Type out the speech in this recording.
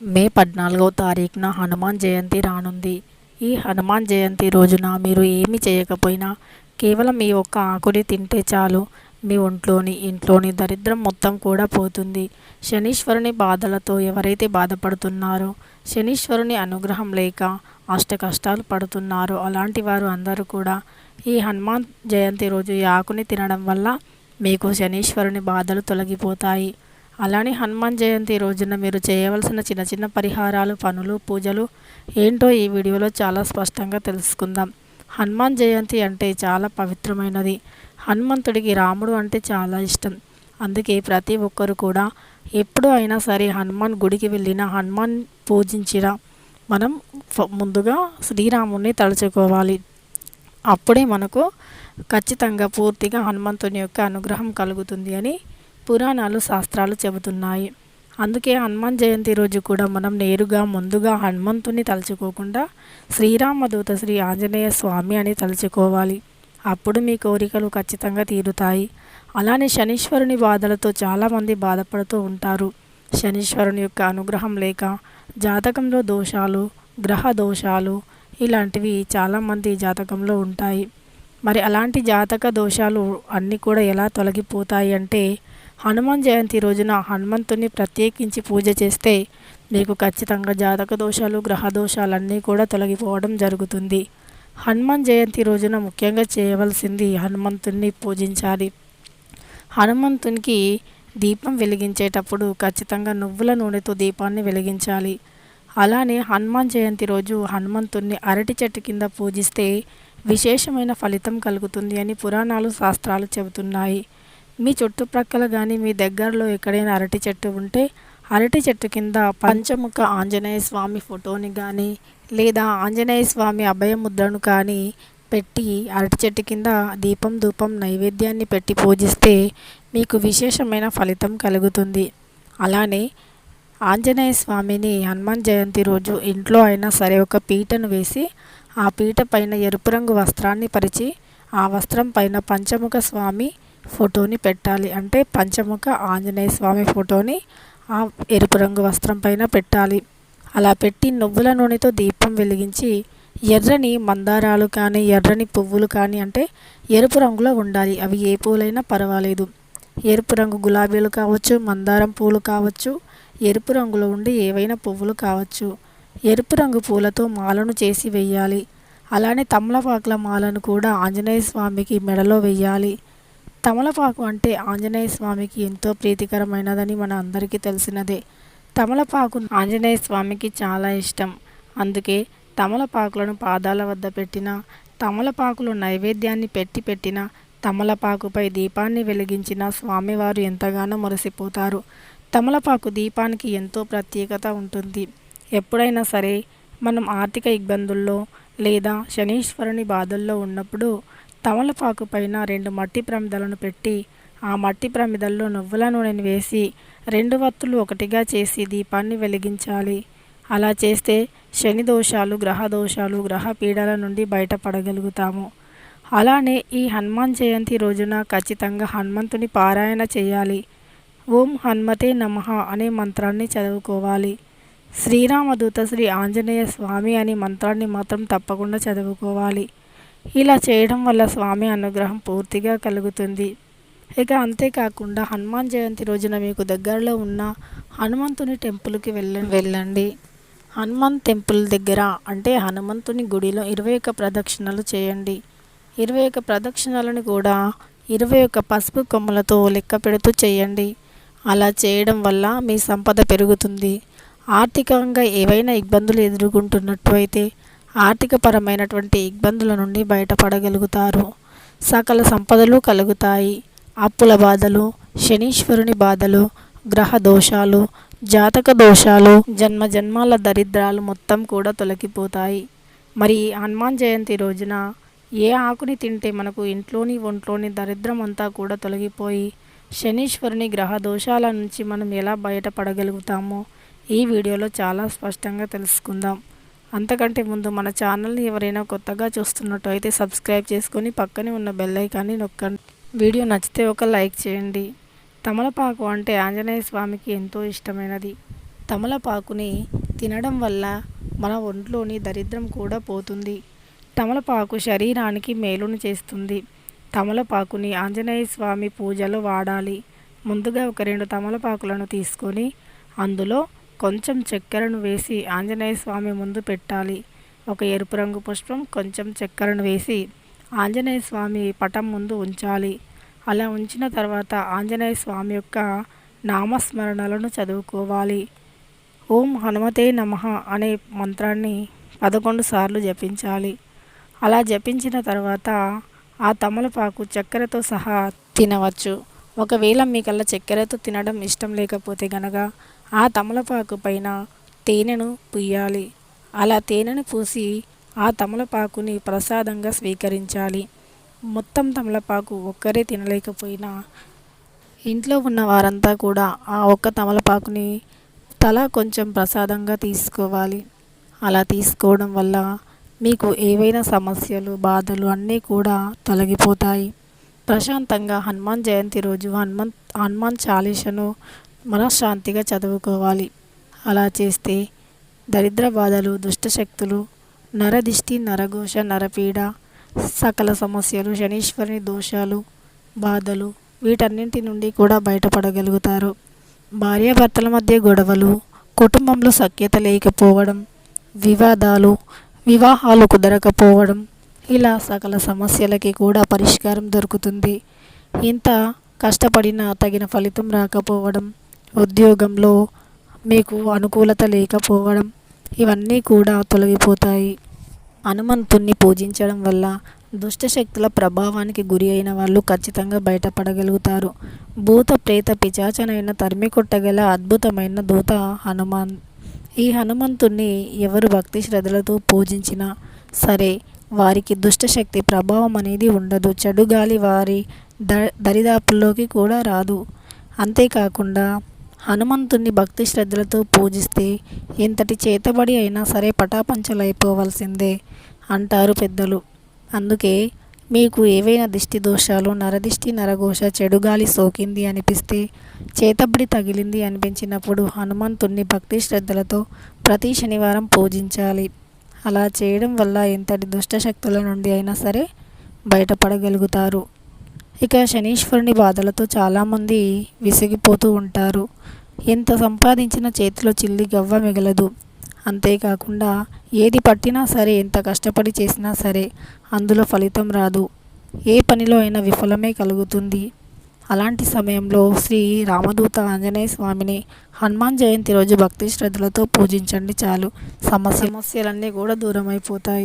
మే పద్నాలుగవ తారీఖున హనుమాన్ జయంతి రానుంది. ఈ హనుమాన్ జయంతి రోజున మీరు ఏమి చేయకపోయినా కేవలం మీ ఒక్క ఆకుని తింటే చాలు. మీ ఒంట్లోని ఇంట్లోని దరిద్రం మొత్తం కూడా పోతుంది. శనీశ్వరుని బాధలతో ఎవరైతే బాధపడుతున్నారో శనీశ్వరుని అనుగ్రహం లేక అష్ట కష్టాలు పడుతున్నారో అలాంటి వారు అందరూ కూడా ఈ హనుమాన్ జయంతి రోజు ఈ ఆకుని తినడం వల్ల మీకు శనీశ్వరుని బాధలు తొలగిపోతాయి. అలానే హనుమాన్ జయంతి రోజున మీరు చేయవలసిన చిన్న చిన్న పరిహారాలు పనులు పూజలు ఏంటో ఈ వీడియోలో చాలా స్పష్టంగా తెలుసుకుందాం. హనుమాన్ జయంతి అంటే చాలా పవిత్రమైనది. హనుమంతుడికి రాముడు అంటే చాలా ఇష్టం. అందుకే ప్రతి ఒక్కరు కూడా ఎప్పుడు అయినా సరే హనుమాన్ గుడికి వెళ్ళిన హనుమాన్ పూజించిన మనం ముందుగా శ్రీరాముని తలుచుకోవాలి. అప్పుడే మనకు ఖచ్చితంగా పూర్తిగా హనుమంతుని యొక్క అనుగ్రహం కలుగుతుంది అని పురాణాలు శాస్త్రాలు చెబుతున్నాయి. అందుకే హనుమాన్ జయంతి రోజు కూడా మనం నేరుగా ముందుగా హనుమంతుని తలుచుకోకుండా శ్రీరామదూత శ్రీ ఆంజనేయ స్వామి అని తలుచుకోవాలి. అప్పుడు మీ కోరికలు ఖచ్చితంగా తీరుతాయి. అలానే శనీశ్వరుని బాధలతో చాలామంది బాధపడుతూ ఉంటారు. శనీశ్వరుని యొక్క అనుగ్రహం లేక జాతకంలో దోషాలు గ్రహ దోషాలు ఇలాంటివి చాలామంది జాతకంలో ఉంటాయి. మరి అలాంటి జాతక దోషాలు అన్నీ కూడా ఎలా తొలగిపోతాయి అంటే హనుమాన్ జయంతి రోజున హనుమంతుని ప్రత్యేకించి పూజ చేస్తే మీకు ఖచ్చితంగా జాతక దోషాలు గ్రహ దోషాలన్నీ కూడా తొలగిపోవడం జరుగుతుంది. హనుమాన్ జయంతి రోజున ముఖ్యంగా చేయవలసింది హనుమంతుణ్ణి పూజించాలి. హనుమంతునికి దీపం వెలిగించేటప్పుడు ఖచ్చితంగా నువ్వుల నూనెతో దీపాన్ని వెలిగించాలి. అలానే హనుమాన్ జయంతి రోజు హనుమంతుణ్ణి అరటి చెట్టు కింద పూజిస్తే విశేషమైన ఫలితం కలుగుతుంది అని పురాణాలు శాస్త్రాలు చెబుతున్నాయి. మీ చుట్టుప్రక్కల కానీ మీ దగ్గరలో ఎక్కడైనా అరటి చెట్టు ఉంటే అరటి చెట్టు కింద పంచముఖ ఆంజనేయ స్వామి ఫోటోని కానీ లేదా ఆంజనేయ స్వామి అభయముద్రను కానీ పెట్టి అరటి చెట్టు కింద దీపం ధూపం నైవేద్యాన్ని పెట్టి పూజిస్తే మీకు విశేషమైన ఫలితం కలుగుతుంది. అలానే ఆంజనేయ స్వామిని హనుమాన్ జయంతి రోజు ఇంట్లో అయినా సరే ఒక పీటను వేసి ఆ పీట పైన ఎరుపు రంగు వస్త్రాన్ని పరిచి ఆ వస్త్రం పైన పంచముఖ స్వామి ఫోటోని పెట్టాలి. అంటే పంచముఖ ఆంజనేయ స్వామి ఫోటోని ఆ ఎరుపు రంగు వస్త్రం పైన పెట్టాలి. అలా పెట్టి నువ్వుల నూనెతో దీపం వెలిగించి ఎర్రని మందారాలు కానీ ఎర్రని పువ్వులు కానీ అంటే ఎరుపు రంగులో ఉండాలి. అవి ఏ పూలైనా పర్వాలేదు. ఎరుపు రంగు గులాబీలు కావచ్చు మందారం పూలు కావచ్చు ఎరుపు రంగులో ఉండి ఏవైనా పువ్వులు కావచ్చు. ఎరుపు రంగు పూలతో మాలను చేసి వెయ్యాలి. అలానే తమలపాకుల మాలను కూడా ఆంజనేయ స్వామికి మెడలో వెయ్యాలి. తమలపాకు అంటే ఆంజనేయ స్వామికి ఎంతో ప్రీతికరమైనదని మన అందరికీ తెలిసినదే. తమలపాకు ఆంజనేయ స్వామికి చాలా ఇష్టం. అందుకే తమలపాకులను పాదాల వద్ద పెట్టిన తమలపాకులు నైవేద్యాన్ని పెట్టి పెట్టిన తమలపాకుపై దీపాన్ని వెలిగించిన స్వామివారు ఎంతగానో మురిసిపోతారు. తమలపాకు దీపానికి ఎంతో ప్రత్యేకత ఉంటుంది. ఎప్పుడైనా సరే మనం ఆర్థిక ఇబ్బందుల్లో లేదా శనీశ్వరుని బాధల్లో ఉన్నప్పుడు తమలపాకు పైన రెండు మట్టి ప్రమిదలను పెట్టి ఆ మట్టి ప్రమిదల్లో నువ్వుల నూనెని వేసి రెండు వత్తులు ఒకటిగా చేసి దీపాన్ని వెలిగించాలి. అలా చేస్తే శని దోషాలు గ్రహ దోషాలు గ్రహ పీడల నుండి బయటపడగలుగుతాము. అలానే ఈ హనుమాన్ జయంతి రోజున ఖచ్చితంగా హనుమంతుని పారాయణ చేయాలి. ఓం హనుమతే నమ అనే మంత్రాన్ని చదువుకోవాలి. శ్రీరామదూత శ్రీ ఆంజనేయ స్వామి అనే మంత్రాన్ని మాత్రం తప్పకుండా చదువుకోవాలి. ఇలా చేయడం వల్ల స్వామి అనుగ్రహం పూర్తిగా కలుగుతుంది. ఇక అంతేకాకుండా హనుమాన్ జయంతి రోజున మీకు దగ్గరలో ఉన్న హనుమంతుని టెంపుల్కి వెళ్ళ వెళ్ళండి. హనుమాన్ టెంపుల్ దగ్గర అంటే హనుమంతుని గుడిలో ఇరవై ఒక్క ప్రదక్షిణలు చేయండి. ఇరవై ఒక్క ప్రదక్షిణలను కూడా ఇరవై ఒక్క పసుపు కొమ్మలతో లెక్క పెడుతూ చేయండి. అలా చేయడం వల్ల మీ సంపద పెరుగుతుంది. ఆర్థికంగా ఏవైనా ఇబ్బందులు ఎదుర్కొంటున్నట్టు అయితే ఆర్థికపరమైనటువంటి ఇబ్బందుల నుండి బయటపడగలుగుతారు. సకల సంపదలు కలుగుతాయి. అప్పుల బాధలు శనీశ్వరుని బాధలు గ్రహ దోషాలు జాతక దోషాలు జన్మ జన్మాల దరిద్రాలు మొత్తం కూడా తొలగిపోతాయి. మరి హనుమాన్ జయంతి రోజున ఏ ఆకుని తింటే మనకు ఇంట్లోని ఒంట్లోని దరిద్రం అంతా కూడా తొలగిపోయి శనీశ్వరుని గ్రహ దోషాల నుంచి మనం ఎలా బయటపడగలుగుతామో ఈ వీడియోలో చాలా స్పష్టంగా తెలుసుకుందాం. అంతకంటే ముందు మన ఛానల్ని ఎవరైనా కొత్తగా చూస్తున్నట్టు అయితే సబ్స్క్రైబ్ చేసుకొని పక్కనే ఉన్న బెల్ ఐకాన్ని నొక్కండి. వీడియో నచ్చితే ఒక లైక్ చేయండి. తమలపాకు అంటే ఆంజనేయ స్వామికి ఎంతో ఇష్టమైనది. తమలపాకుని తినడం వల్ల మన ఒంట్లోని దరిద్రం కూడా పోతుంది. తమలపాకు శరీరానికి మేలును చేస్తుంది. తమలపాకుని ఆంజనేయ స్వామి పూజలో వాడాలి. ముందుగా ఒక రెండు తమలపాకులను తీసుకొని అందులో కొంచెం చక్కెరను వేసి ఆంజనేయ స్వామి ముందు పెట్టాలి. ఒక ఎరుపు రంగు పుష్పం కొంచెం చక్కెరను వేసి ఆంజనేయ స్వామి పటం ముందు ఉంచాలి. అలా ఉంచిన తర్వాత ఆంజనేయ స్వామి యొక్క నామస్మరణలను చదువుకోవాలి. ఓం హనుమతే నమః అనే మంత్రాన్ని పదకొండు సార్లు జపించాలి. అలా జపించిన తర్వాత ఆ తమలపాకు చక్కెరతో సహా తినవచ్చు. ఒకవేళ మీకల్లా చక్కెరతో తినడం ఇష్టం లేకపోతే గనక ఆ తమలపాకు పైన తేనెను పుయ్యాలి. అలా తేనెను పూసి ఆ తమలపాకుని ప్రసాదంగా స్వీకరించాలి. మొత్తం తమలపాకు ఒక్కరే తినలేకపోయినా ఇంట్లో ఉన్న వారంతా కూడా ఆ ఒక్క తమలపాకుని తలా కొంచెం ప్రసాదంగా తీసుకోవాలి. అలా తీసుకోవడం వల్ల మీకు ఏవైనా సమస్యలు బాధలు అన్నీ కూడా తొలగిపోతాయి. ప్రశాంతంగా హనుమాన్ జయంతి రోజు హనుమాన్ హనుమాన్ చాలీసను మనశ్శాంతిగా చదువుకోవాలి. అలా చేస్తే దరిద్ర బాధలు దుష్టశక్తులు నరదిష్టి నరఘోష నరపీడ సకల సమస్యలు శనీశ్వరుని దోషాలు బాధలు వీటన్నింటి నుండి కూడా బయటపడగలుగుతారు. భార్యాభర్తల మధ్య గొడవలు కుటుంబంలో సఖ్యత లేకపోవడం వివాదాలు వివాహాలు కుదరకపోవడం ఇలా సకల సమస్యలకి కూడా పరిష్కారం దొరుకుతుంది. ఇంత కష్టపడినా తగిన ఫలితం రాకపోవడం ఉద్యోగంలో మీకు అనుకూలత లేకపోవడం ఇవన్నీ కూడా తొలగిపోతాయి. హనుమంతుణ్ణి పూజించడం వల్ల దుష్టశక్తుల ప్రభావానికి గురి అయిన వాళ్ళు ఖచ్చితంగా బయటపడగలుగుతారు. భూత ప్రేత పిచాచనైన తరిమి కొట్టగల అద్భుతమైన దూత హనుమాన్. ఈ హనుమంతుణ్ణి ఎవరు భక్తి శ్రద్ధలతో పూజించినా సరే వారికి దుష్టశక్తి ప్రభావం అనేది ఉండదు. చెడు గాలి వారి ద దరిదాపుల్లోకి కూడా రాదు. అంతేకాకుండా హనుమంతుణ్ణి భక్తి శ్రద్ధలతో పూజిస్తే ఎంతటి చేతబడి అయినా సరే పటాపంచలైపోవలసిందే అంటారు పెద్దలు. అందుకే మీకు ఏవైనా దిష్టి దోషాలు నరదిష్టి నరఘోష చెడుగాలి సోకింది అనిపిస్తే చేతబడి తగిలింది అనిపించినప్పుడు హనుమంతుణ్ణి భక్తి శ్రద్ధలతో ప్రతి శనివారం పూజించాలి. అలా చేయడం వల్ల ఎంతటి దుష్టశక్తుల నుండి అయినా సరే బయటపడగలుగుతారు. ఇక శనీశ్వరుని బాధలతో చాలామంది విసిగిపోతూ ఉంటారు. ఎంత సంపాదించిన చేతిలో చిల్లి గవ్వ మిగలదు. అంతేకాకుండా ఏది పట్టినా సరే ఎంత కష్టపడి చేసినా సరే అందులో ఫలితం రాదు. ఏ పనిలో అయినా విఫలమే కలుగుతుంది. అలాంటి సమయంలో శ్రీ రామదూత ఆంజనేయ స్వామిని హనుమాన్ జయంతి రోజు భక్తి శ్రద్ధలతో పూజించండి చాలు. సమస్య సమస్యలన్నీ కూడా దూరం అయిపోతాయి